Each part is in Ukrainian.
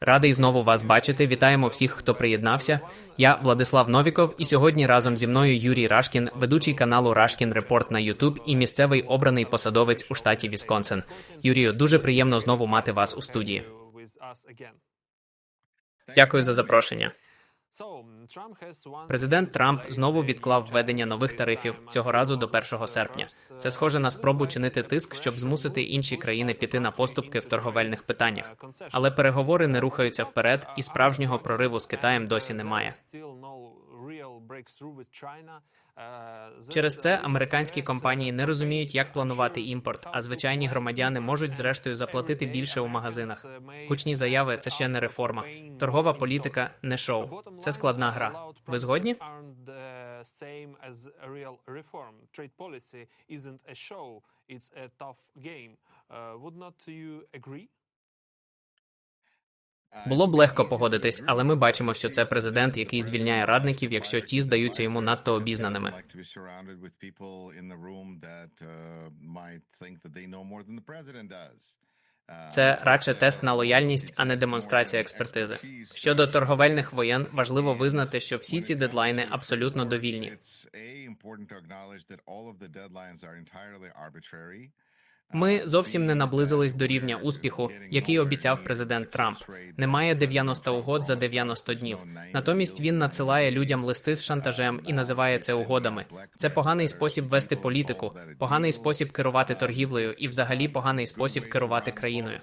Радий знову вас бачити. Вітаємо всіх, хто приєднався. Я Владислав Новіков, і сьогодні разом зі мною Юрій Рашкін, ведучий каналу Рашкін Репорт на Ютуб і місцевий обраний посадовець у штаті Вісконсин. Юрію, дуже приємно знову мати вас у студії. Дякую за запрошення. Президент Трамп знову відклав введення нових тарифів цього разу до 1 серпня. Це схоже на спробу чинити тиск, щоб змусити інші країни піти на поступки в торговельних питаннях. Але переговори не рухаються вперед, і справжнього прориву з Китаєм досі немає. Через це американські компанії не розуміють, як планувати імпорт, а звичайні громадяни можуть зрештою заплатити більше у магазинах. Гучні заяви це ще не реформа. Торгова політика не шоу. Це складна гра. Ви згодні? Було б легко погодитись, але ми бачимо, що це президент, який звільняє радників, якщо ті здаються йому надто обізнаними. Це радше тест на лояльність, а не демонстрація експертизи. Щодо торговельних воєн, важливо визнати, що всі ці дедлайни абсолютно довільні. Ми зовсім не наблизились до рівня успіху, який обіцяв президент Трамп. Немає 90 угод за 90 днів. Натомість він надсилає людям листи з шантажем і називає це угодами. Це поганий спосіб вести політику, поганий спосіб керувати торгівлею і, взагалі, поганий спосіб керувати країною.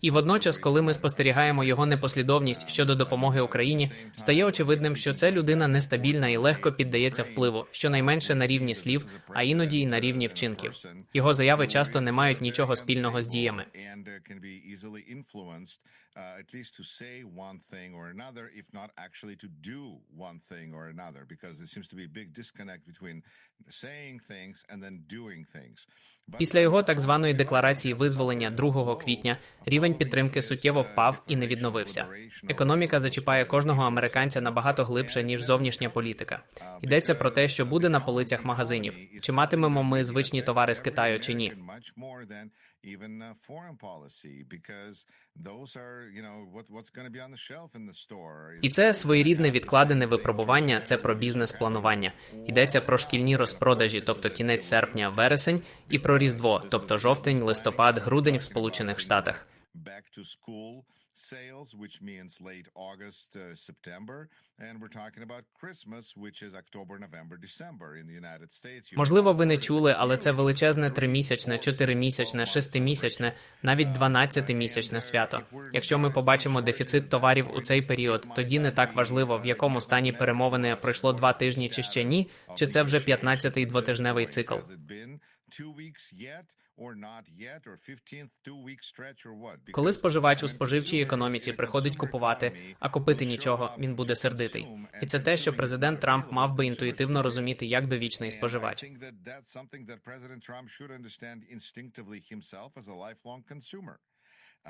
І водночас, коли ми спостерігаємо його непослідовність щодо допомоги Україні, стає очевидним, що це людина нестабільна і легко піддається впливу, щонайменше на рівні слів, а іноді й на рівні вчинків. Його заяви часто не мають нічого спільного з діями. Після його так званої декларації визволення 2 квітня рівень підтримки суттєво впав і не відновився. Економіка зачіпає кожного американця набагато глибше ніж зовнішня політика. Йдеться про те, що буде на полицях магазинів. Чи матимемо ми звичні товари з Китаю чи ні? Even uh, foreign policy because those are you know what, what's going to be on the shelf in the store. І це своєрідне відкладене випробування. Це про бізнес-планування. Йдеться про шкільні розпродажі, тобто кінець серпня, вересень, і про різдво, тобто жовтень, листопад, грудень в Сполучених Штатах. Back to school sales, which means late August, uh, September, and we're talking about Christmas, which is October, November, December in the United States. Можливо, ви не чули, але це величезне тримісячне, чотиримісячне, шестимісячне, навіть дванадцятимісячне свято. Якщо ми побачимо дефіцит товарів у цей період, тоді не так важливо, в якому стані перемовини пройшло два тижні чи ще ні, чи це вже п'ятнадцятий двотижневий цикл. Коли споживач у споживчій економіці приходить купувати, а купити нічого, він буде сердитий. І це те, що президент Трамп мав би інтуїтивно розуміти як довічний споживач.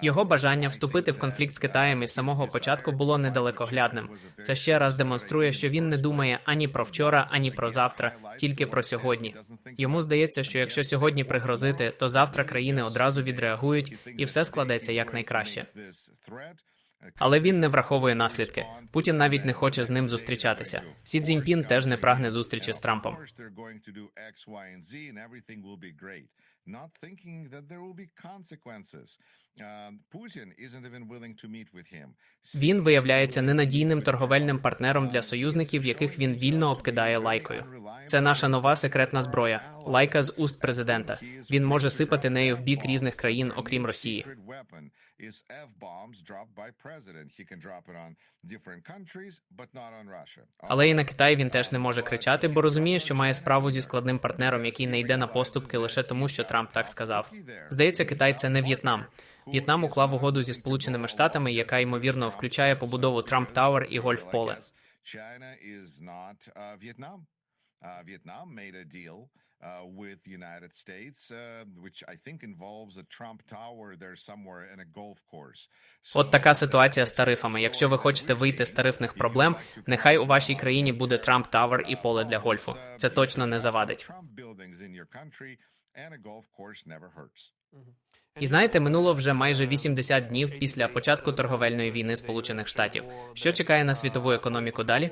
Його бажання вступити в конфлікт з Китаєм із самого початку було недалекоглядним. Це ще раз демонструє, що він не думає ані про вчора, ані про завтра, тільки про сьогодні. Йому здається, що якщо сьогодні пригрозити, то завтра країни одразу відреагують, і все складеться якнайкраще. Але він не враховує наслідки. Путін навіть не хоче з ним зустрічатися. Сі Цзіньпін теж не прагне зустрічі з Трампом. Him. Він виявляється ненадійним торговельним партнером для союзників, яких він вільно обкидає лайкою. Це наша нова секретна зброя. Лайка з уст президента. Він може сипати нею в бік різних країн, окрім Росії. Але і на Китай він теж не може кричати, бо розуміє, що має справу зі складним партнером, який не йде на поступки лише тому, що Трамп так сказав. Здається, Китай це не В'єтнам. В'єтнам уклав угоду зі Сполученими Штатами, яка ймовірно включає побудову Трамп Тауер і Гольф Поле. Vietnam made a deal uh, with the United States, uh, which I think involves a Trump Tower there somewhere in a golf course. От така ситуація з тарифами. Якщо ви хочете вийти з тарифних проблем, нехай у вашій країні буде Трамп Тауер і поле для гольфу. Це точно не завадить. І знаєте, минуло вже майже 80 днів після початку торговельної війни Сполучених Штатів. Що чекає на світову економіку далі?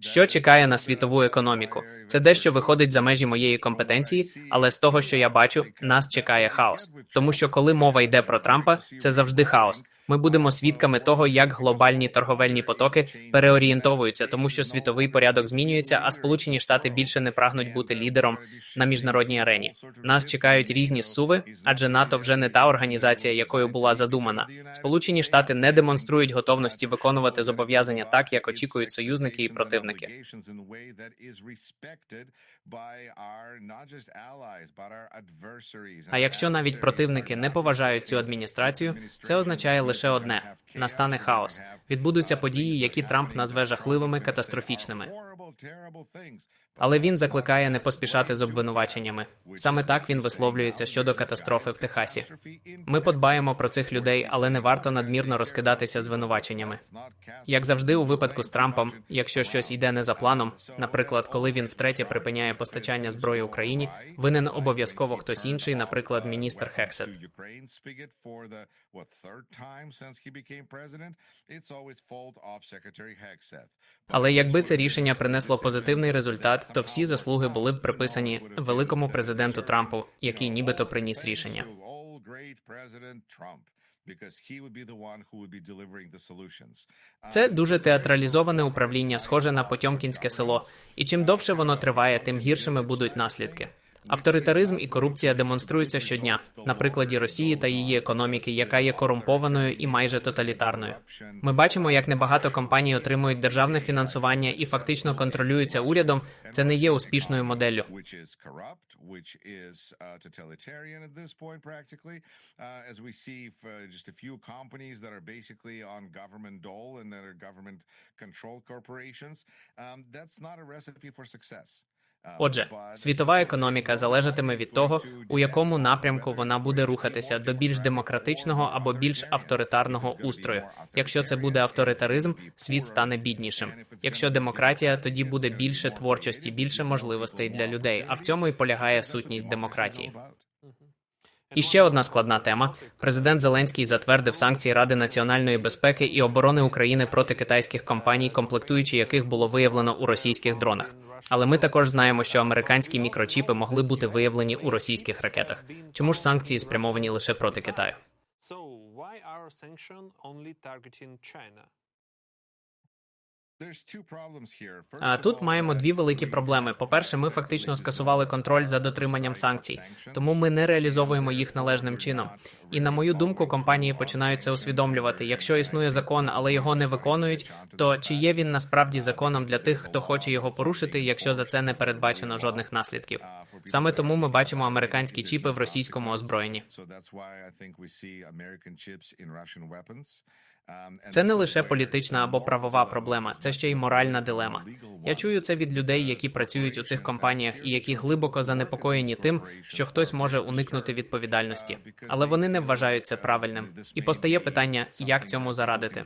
Що чекає на світову економіку? Це дещо виходить за межі моєї компетенції, але з того, що я бачу, нас чекає хаос. Тому що коли мова йде про Трампа, це завжди хаос. Ми будемо свідками того, як глобальні торговельні потоки переорієнтовуються, тому що світовий порядок змінюється, а Сполучені Штати більше не прагнуть бути лідером на міжнародній арені. Нас чекають різні суви, адже НАТО вже не та організація, якою була задумана. Сполучені Штати не демонструють готовності виконувати зобов'язання так, як очікують союзники і противники. А якщо навіть противники не поважають цю адміністрацію, це означає лише одне: настане хаос. Відбудуться події, які Трамп назве жахливими катастрофічними. Але він закликає не поспішати з обвинуваченнями. Саме так він висловлюється щодо катастрофи в Техасі. Ми подбаємо про цих людей, але не варто надмірно розкидатися звинуваченнями. Як завжди, у випадку з Трампом, якщо щось йде не за планом, наприклад, коли він втретє припиняє постачання зброї Україні, винен обов'язково хтось інший, наприклад, міністр Хексет. Але якби це рішення принесло позитивний результат, то всі заслуги були б приписані великому президенту Трампу, який нібито приніс рішення. Це дуже театралізоване управління, схоже на Потьомкінське село, і чим довше воно триває, тим гіршими будуть наслідки. Авторитаризм і корупція демонструються щодня на прикладі Росії та її економіки, яка є корумпованою і майже тоталітарною. Ми бачимо, як небагато компаній отримують державне фінансування і фактично контролюються урядом. Це не є успішною моделлю. Отже, світова економіка залежатиме від того, у якому напрямку вона буде рухатися до більш демократичного або більш авторитарного устрою. Якщо це буде авторитаризм, світ стане біднішим. Якщо демократія, тоді буде більше творчості, більше можливостей для людей. А в цьому і полягає сутність демократії. І ще одна складна тема: президент Зеленський затвердив санкції Ради національної безпеки і оборони України проти китайських компаній, комплектуючи яких було виявлено у російських дронах. Але ми також знаємо, що американські мікрочіпи могли бути виявлені у російських ракетах. Чому ж санкції спрямовані лише проти Китаю? So why are targeting China? А тут маємо дві великі проблеми. По-перше, ми фактично скасували контроль за дотриманням санкцій, тому ми не реалізовуємо їх належним чином. І на мою думку, компанії починають це усвідомлювати. Якщо існує закон, але його не виконують, то чи є він насправді законом для тих, хто хоче його порушити, якщо за це не передбачено жодних наслідків? Саме тому ми бачимо американські чіпи в російському озброєнні. Це не лише політична або правова проблема, це ще й моральна дилема. Я чую це від людей, які працюють у цих компаніях і які глибоко занепокоєні тим, що хтось може уникнути відповідальності, але вони не вважають це правильним. І постає питання, як цьому зарадити.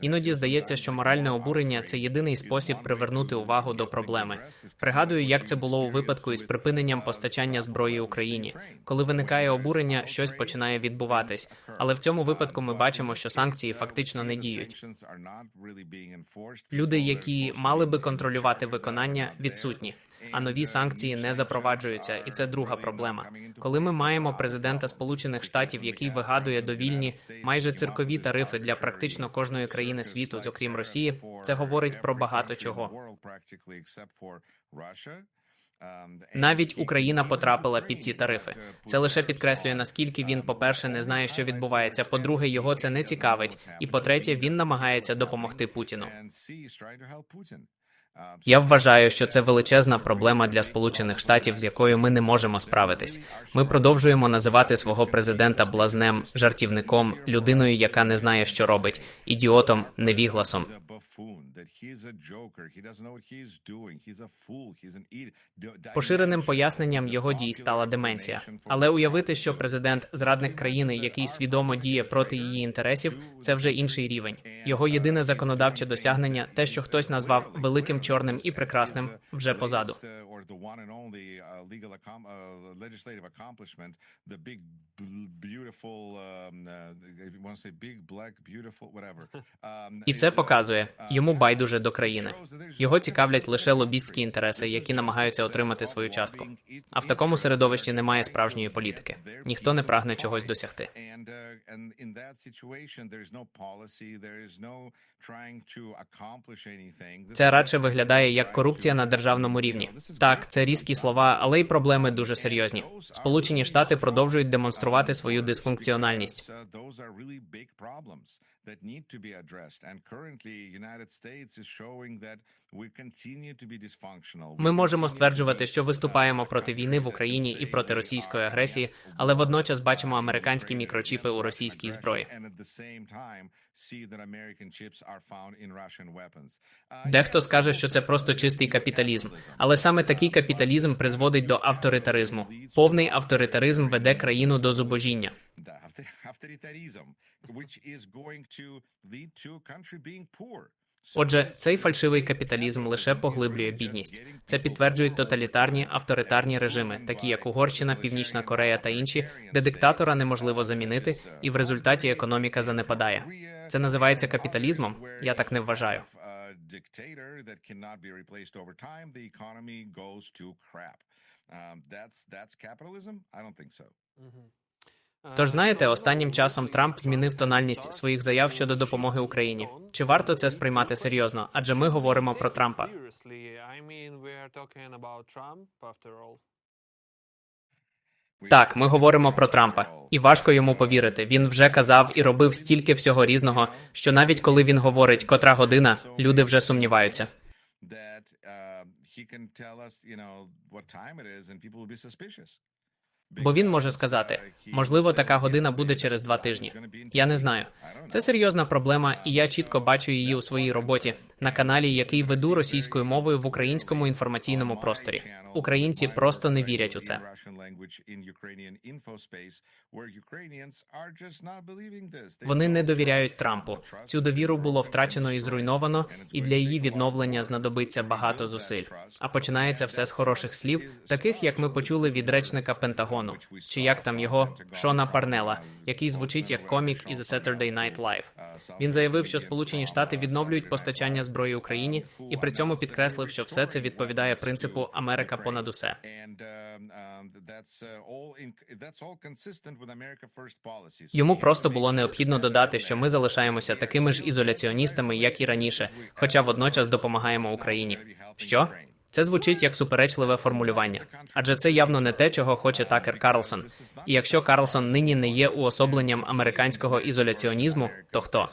Іноді здається, що моральне обурення це єдиний спосіб привернути увагу до проблеми. Пригадую, як це було у випадку із припиненням постачання зброї Україні. Коли виникає обурення, щось починає відбуватись. Але в цьому випадку ми бачимо, що санкції фактично не діють. Люди, які мали би контролювати виконання, відсутні. А нові санкції не запроваджуються, і це друга проблема. Коли ми маємо президента Сполучених Штатів, який вигадує довільні майже циркові тарифи для практично кожної країни світу, зокрім Росії, це говорить про багато чого. Навіть Україна потрапила під ці тарифи. Це лише підкреслює наскільки він, по-перше, не знає, що відбувається. По-друге, його це не цікавить. І по-третє, він намагається допомогти Путіну. Я вважаю, що це величезна проблема для Сполучених Штатів, з якою ми не можемо справитись. Ми продовжуємо називати свого президента блазнем, жартівником, людиною, яка не знає, що робить, ідіотом, невігласом. Поширеним поясненням його дій стала деменція. Але уявити, що президент зрадник країни, який свідомо діє проти її інтересів, це вже інший рівень. Його єдине законодавче досягнення, те, що хтось назвав великим чорним і прекрасним, вже позаду. І це показує йому байдуже до країни. Його цікавлять лише лобістські інтереси, які намагаються отримати свою частку. А в такому середовищі немає справжньої політики. Ніхто не прагне чогось досягти. Це радше виглядає як корупція на державному рівні. Так, це різкі слова, але й проблеми дуже серйозні. Сполучені Штати продовжують демонструвати свою дисфункціональність. That need to be addressed. And currently, United States is showing that we continue to be dysfunctional. Ми можемо стверджувати, що виступаємо проти війни в Україні і проти російської агресії, але водночас бачимо американські мікрочіпи у російській зброї. Uh, Дехто скаже, що це просто чистий капіталізм, але саме такий капіталізм призводить до авторитаризму. Повний авторитаризм веде країну до зубожіння. авторитаризм, Отже, цей фальшивий капіталізм лише поглиблює бідність. Це підтверджують тоталітарні авторитарні режими, такі як Угорщина, Північна Корея та інші, де диктатора неможливо замінити, і в результаті економіка занепадає. Це називається капіталізмом. Я так не вважаю. Crap. Um, that's that's capitalism? I don't think so. Тож знаєте, останнім часом Трамп змінив тональність своїх заяв щодо допомоги Україні. Чи варто це сприймати серйозно? Адже ми говоримо про Трампа. Так, ми говоримо про Трампа, і важко йому повірити. Він вже казав і робив стільки всього різного, що навіть коли він говорить котра година, люди вже сумніваються. Uh, he can tell us, you know, what time it is, and people will be suspicious. Бо він може сказати, можливо, така година буде через два тижні. Я не знаю. Це серйозна проблема, і я чітко бачу її у своїй роботі на каналі, який веду російською мовою в українському інформаційному просторі. Українці просто не вірять у це. Вони не довіряють Трампу. Цю довіру було втрачено і зруйновано, і для її відновлення знадобиться багато зусиль. А починається все з хороших слів, таких як ми почули від речника Пентагону, чи як там його Шона Парнела, який звучить як комік із Saturday Night Live. Він заявив, що Сполучені Штати відновлюють постачання зброї Україні, і при цьому підкреслив, що все це відповідає принципу Америка понад усе. Йому просто було необхідно додати, що ми залишаємося такими ж ізоляціоністами, як і раніше, хоча водночас допомагаємо Україні. Що? Це звучить як суперечливе формулювання, адже це явно не те, чого хоче Такер Карлсон. І якщо Карлсон нині не є уособленням американського ізоляціонізму, то хто?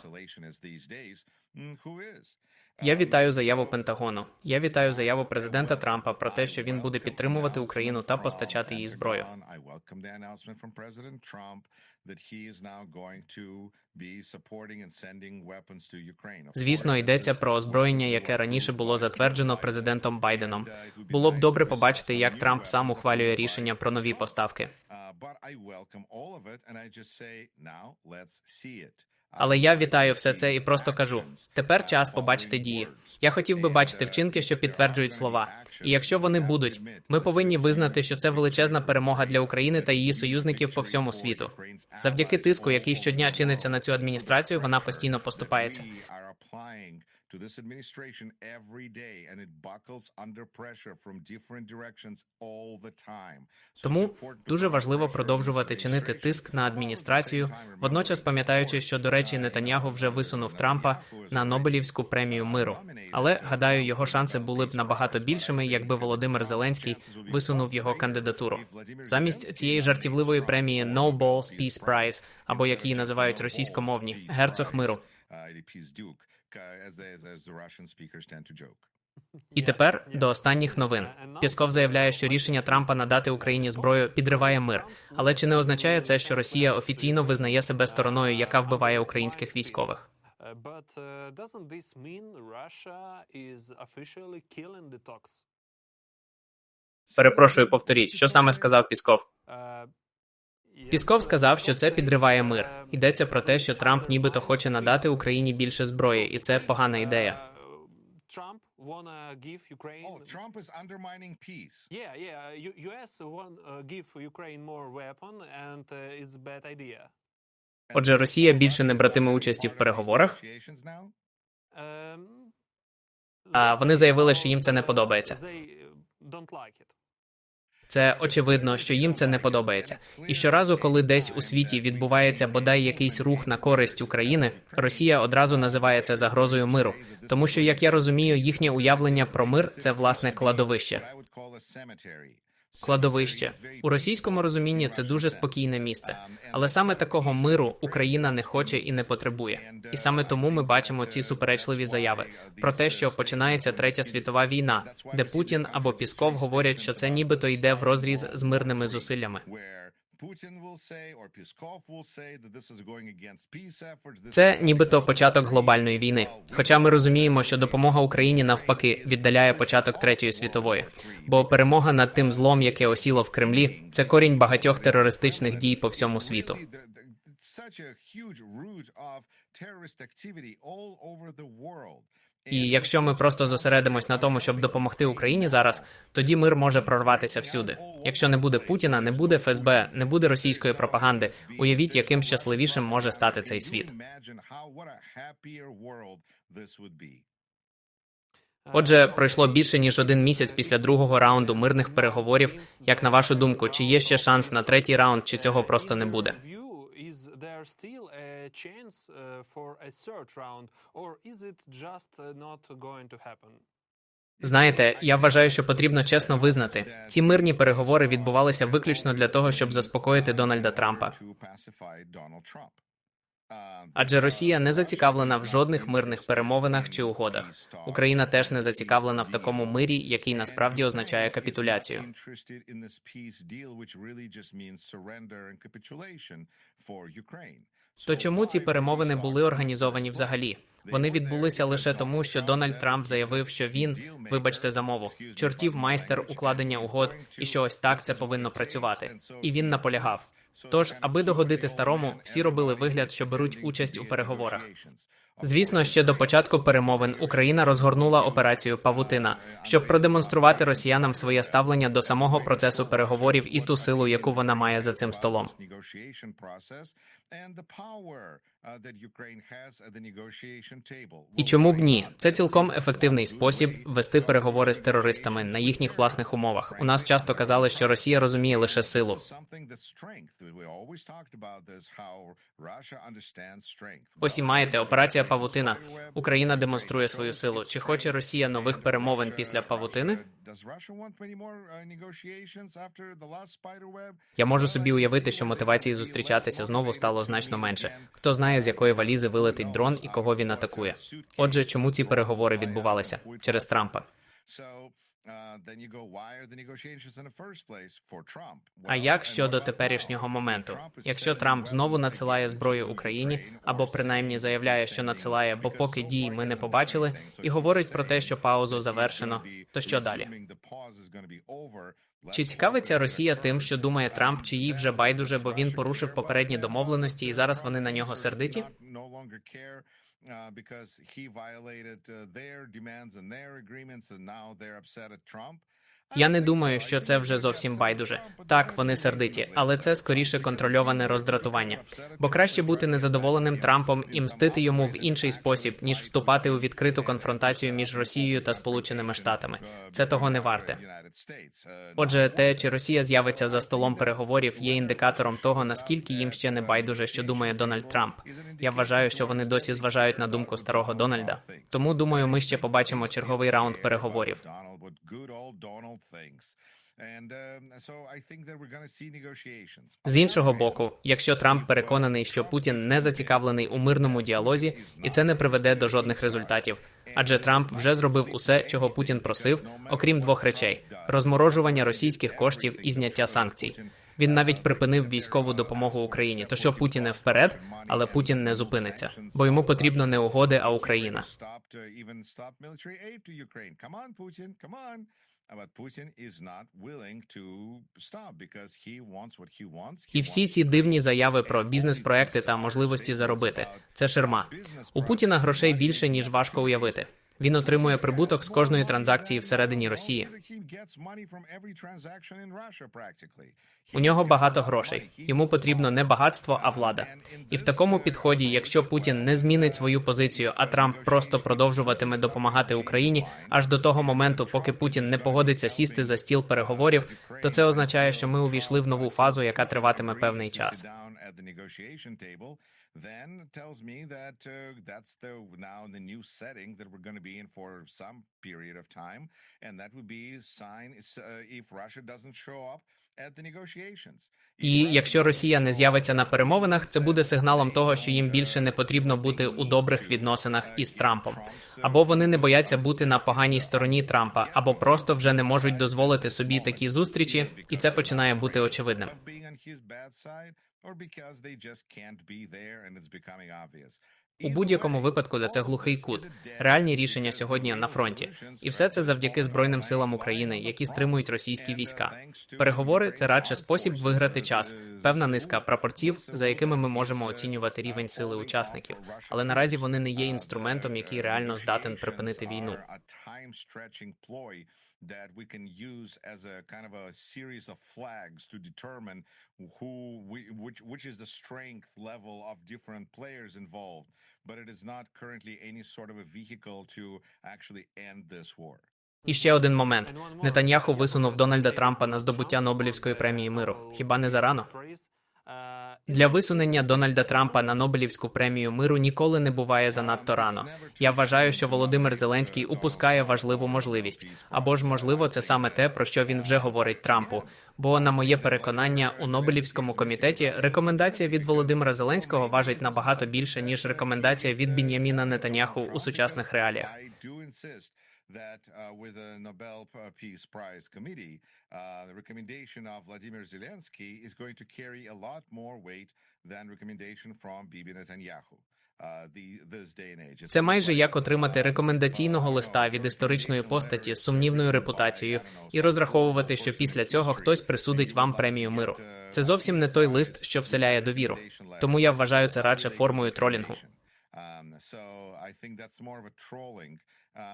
Я вітаю заяву Пентагону. Я вітаю заяву президента Трампа про те, що він буде підтримувати Україну та постачати їй зброю. Звісно, йдеться про озброєння, яке раніше було затверджено президентом Байденом. Було б добре побачити, як Трамп сам ухвалює рішення про нові поставки. Але я вітаю все це і просто кажу: тепер час побачити дії. Я хотів би бачити вчинки, що підтверджують слова. І якщо вони будуть, ми повинні визнати, що це величезна перемога для України та її союзників по всьому світу. Завдяки тиску, який щодня чиниться на цю адміністрацію, вона постійно поступається. To this administration every day, and it buckles under pressure from different directions all the time. Тому дуже важливо продовжувати чинити тиск на адміністрацію, водночас пам'ятаючи, що до речі, Нетаньягу вже висунув Трампа на Нобелівську премію миру. Але гадаю, його шанси були б набагато більшими, якби Володимир Зеленський висунув його кандидатуру. Замість цієї жартівливої премії No Balls Peace Prize, або як її називають російськомовні герцог миру. І тепер до останніх новин. Пісков заявляє, що рішення Трампа надати Україні зброю підриває мир. Але чи не означає це, що Росія офіційно визнає себе стороною, яка вбиває українських військових? Talks? Перепрошую, повторіть, що саме сказав Пісков? Uh, Пісков uh, сказав, що це підриває мир. uh, Йдеться про те, що Трамп нібито хоче надати Україні більше зброї, і це погана ідея. uh, Trump wanna give Ukraine. Oh, Trump is undermining peace. Yeah, yeah. U.S. want uh, give Ukraine more weapon, and uh, it's a bad idea. Отже, Росія більше не братиме участі в переговорах. Um, А вони заявили, що їм це не подобається. Uh, don't like it. Це очевидно, що їм це не подобається. І щоразу, коли десь у світі відбувається бодай якийсь рух на користь України, Росія одразу називає це загрозою миру, тому що, як я розумію, їхнє уявлення про мир це власне кладовище. Кладовище у російському розумінні це дуже спокійне місце, але саме такого миру Україна не хоче і не потребує. І саме тому ми бачимо ці суперечливі заяви про те, що починається третя світова війна, де Путін або Пісков говорять, що це нібито йде в розріз з мирними зусиллями. This Це нібито початок глобальної війни. Хоча ми розуміємо, що допомога Україні навпаки віддаляє початок третьої світової, бо перемога над тим злом, яке осіло в Кремлі, це корінь багатьох терористичних дій по всьому світу. Such a huge root of terrorist activity all over the world. І якщо ми просто зосередимось на тому, щоб допомогти Україні зараз, тоді мир може прорватися всюди. Якщо не буде Путіна, не буде ФСБ, не буде російської пропаганди. Уявіть, яким щасливішим може стати цей світ. Отже, пройшло більше ніж один місяць після другого раунду мирних переговорів. Як на вашу думку, чи є ще шанс на третій раунд, чи цього просто не буде? A chance uh, for a third round, or is it just uh, not going to happen? Знаєте, я вважаю, що потрібно чесно визнати, ці мирні переговори відбувалися виключно для того, щоб заспокоїти Дональда Трампа. Адже Росія не зацікавлена в жодних мирних перемовинах чи угодах. Україна теж не зацікавлена в такому мирі, який насправді означає капітуляцію. То чому ці перемовини були організовані взагалі? Вони відбулися лише тому, що Дональд Трамп заявив, що він, вибачте за мову, чортів майстер укладення угод, і що ось так це повинно працювати. І він наполягав. Тож, аби догодити старому, всі робили вигляд, що беруть участь у переговорах. Звісно, ще до початку перемовин Україна розгорнула операцію Павутина, щоб продемонструвати росіянам своє ставлення до самого процесу переговорів і ту силу, яку вона має за цим столом. Negotiation process and the power uh, that Ukraine has at the negotiation table. І чому б ні? Це цілком ефективний спосіб вести переговори з терористами на їхніх власних умовах. У нас часто казали, що Росія розуміє лише силу. Ось і маєте операція Павутина. Україна демонструє свою силу. Чи хоче Росія нових перемовин після Павутини? Uh, spider web? Я можу собі уявити, що мотивації зустрічатися знову стало значно менше. Хто знає, з якої валізи вилетить дрон і кого він атакує. Отже, чому ці переговори відбувалися через Трампа? Uh? А як щодо теперішнього моменту? Якщо Трамп знову надсилає зброю Україні, або принаймні заявляє, що надсилає, бо поки far ми не побачили, і говорить про те, що паузу завершено, то що далі? Чи цікавиться Росія тим, що думає Трамп, чи їй вже байдуже, бо він порушив попередні домовленості, і зараз вони на нього сердиті? Uh, because he violated uh, their demands and their agreements, and now they're upset at Trump. Я не думаю, що це вже зовсім байдуже. Так, вони сердиті, але це скоріше контрольоване роздратування. Бо краще бути незадоволеним Трампом і мстити йому в інший спосіб, ніж вступати у відкриту конфронтацію між Росією та Сполученими Штатами. Це того не варте. Отже, те, чи Росія з'явиться за столом переговорів, є індикатором того, наскільки їм ще не байдуже, що думає Дональд Трамп. Я вважаю, що вони досі зважають на думку старого Дональда. Тому думаю, ми ще побачимо черговий раунд переговорів. What good old Donald thinks. And um, so I think that we're going to see negotiations. З іншого боку, якщо Трамп переконаний, що Путін не зацікавлений у мирному діалозі, і це не приведе до жодних результатів, адже Трамп вже зробив усе, чого Путін просив, окрім двох речей: розморожування російських коштів і зняття санкцій. Він навіть припинив військову допомогу Україні. То що Путін вперед, але Путін не зупиниться, бо йому потрібно не угоди, а Україна. І всі ці дивні заяви про бізнес-проекти та можливості заробити це ширма. У Путіна грошей більше ніж важко уявити. Він отримує прибуток з кожної транзакції всередині Росії. У нього багато грошей. Йому потрібно не багатство, а влада. І в такому підході, якщо Путін не змінить свою позицію, а Трамп просто продовжуватиме допомагати Україні аж до того моменту, поки Путін не погодиться сісти за стіл переговорів, то це означає, що ми увійшли в нову фазу, яка триватиме певний час. Then tells me that uh, that's the now the new setting that we're going to be in for some period of time, and that would be sign uh, if Russia doesn't show up at the negotiations. І якщо Росія не з'явиться на перемовинах, це буде сигналом того, що їм більше не потрібно бути у добрих відносинах із Трампом, або вони не бояться бути на поганій стороні Трампа, або просто вже не можуть дозволити собі такі зустрічі, і це починає бути очевидним. У будь-якому випадку, де це глухий кут, реальні рішення сьогодні на фронті, і все це завдяки збройним силам України, які стримують російські війська. Переговори це радше спосіб виграти час, певна низка прапорців, за якими ми можемо оцінювати рівень сили учасників. Але наразі вони не є інструментом, який реально здатен припинити війну. That we can use as a kind of a series of flags to determine who we, which which is the strength level of different players involved. But it is not currently any sort of a vehicle to actually end this war. І ще один момент: Нетаньяху висунув Дональда Трампа на здобуття Нобелівської премії миру. Хіба не зарано? Для висунення Дональда Трампа на Нобелівську премію миру ніколи не буває занадто рано. Я вважаю, що Володимир Зеленський упускає важливу можливість, або ж можливо, це саме те, про що він вже говорить Трампу. Бо, на моє переконання, у Нобелівському комітеті рекомендація від Володимира Зеленського важить набагато більше ніж рекомендація від Бін'яміна Нетаньяху у сучасних реаліях. That uh, with the Nobel uh, Peace Prize Committee, uh, the recommendation of Vladimir Zelensky is going to carry a lot more weight than recommendation from Bibi Netanyahu. Uh, Це майже як отримати рекомендаційного листа від історичної постаті з сумнівною репутацією і розраховувати, що після цього хтось присудить вам премію миру. Це зовсім не той лист, що вселяє довіру. Тому я вважаю це радше формою тролінгу.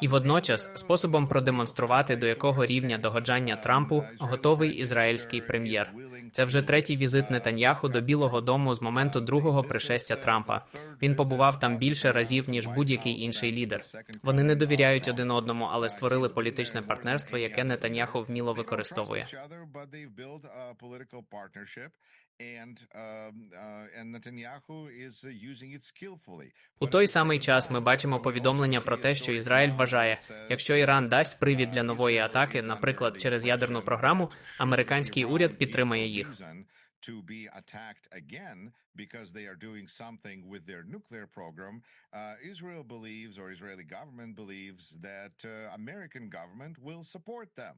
І водночас способом продемонструвати, до якого рівня догоджання Трампу готовий ізраїльський прем'єр. Це вже третій візит Нетаньяху до Білого Дому з моменту другого пришестя Трампа. Він побував там більше разів ніж будь-який інший лідер. Вони не довіряють один одному, але створили політичне партнерство, яке Нетаньяху вміло використовує. Um, uh, uh, using it skillfully. У той самий час ми бачимо повідомлення про те, що Ізраїль вважає, якщо Іран дасть привід для нової атаки, наприклад, через ядерну програму, американський уряд підтримає їх. Reason To be attacked again because they are doing something with their nuclear program, uh, Israel believes, or Israeli government believes, that uh, American government will support them.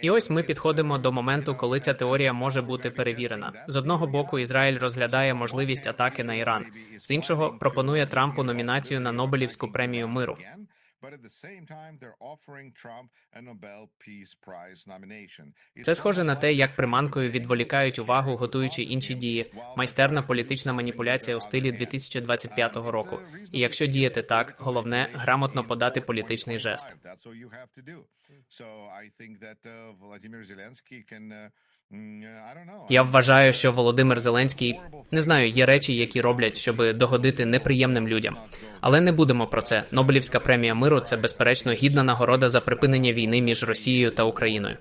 І ось ми підходимо до моменту, коли ця теорія може бути перевірена. З одного боку, Ізраїль розглядає можливість атаки на Іран, з іншого пропонує Трампу номінацію на Нобелівську премію миру. But at the same time, they're offering Trump a Nobel Peace Prize nomination. Це схоже на те, як приманкою відволікають увагу, готуючи інші дії. Майстерна політична маніпуляція у стилі 2025 року. І якщо діяти так, головне грамотно подати політичний жест. Uh. Uh, mm. Я вважаю, що Володимир Зеленський не знаю, є речі, які роблять, щоб догодити неприємним людям. Але не будемо про це. Нобелівська премія миру це безперечно гідна нагорода за припинення війни між Росією та Україною.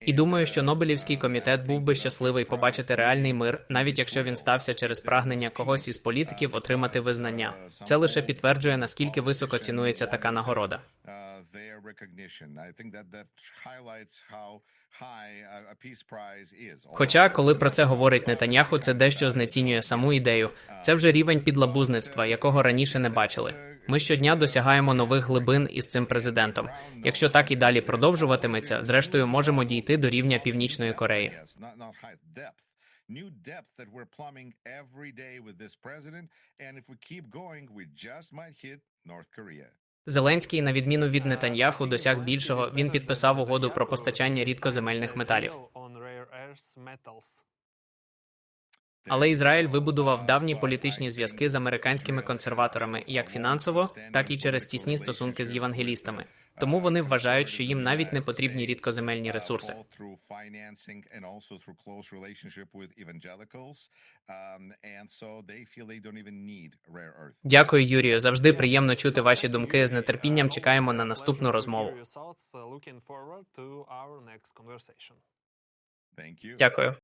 І думаю, що Нобелівський комітет був би щасливий побачити реальний мир, навіть якщо він стався через прагнення когось із політиків отримати визнання. Це лише підтверджує наскільки високо цінується така нагорода. Uh, their recognition. I think that that highlights how high a, peace prize is. Хоча, коли про це говорить Нетаньяху, це дещо знецінює саму ідею. Це вже рівень підлабузництва, якого раніше не бачили. Ми щодня досягаємо нових глибин із цим президентом. Якщо так і далі продовжуватиметься, зрештою можемо дійти до рівня Північної Кореї. New depth that we're plumbing every day with this president. And if we keep going, we just might hit North Korea. Зеленський, на відміну від Нетаньяху, досяг більшого. Він підписав угоду про постачання рідкоземельних металів. Але Ізраїль вибудував давні політичні зв'язки з американськими консерваторами як фінансово, так і через тісні стосунки з євангелістами. Тому вони вважають, що їм навіть не потрібні рідкоземельні ресурси. Um. Дякую, Юрію. Завжди приємно чути ваші думки. З нетерпінням чекаємо на наступну розмову. Дякую.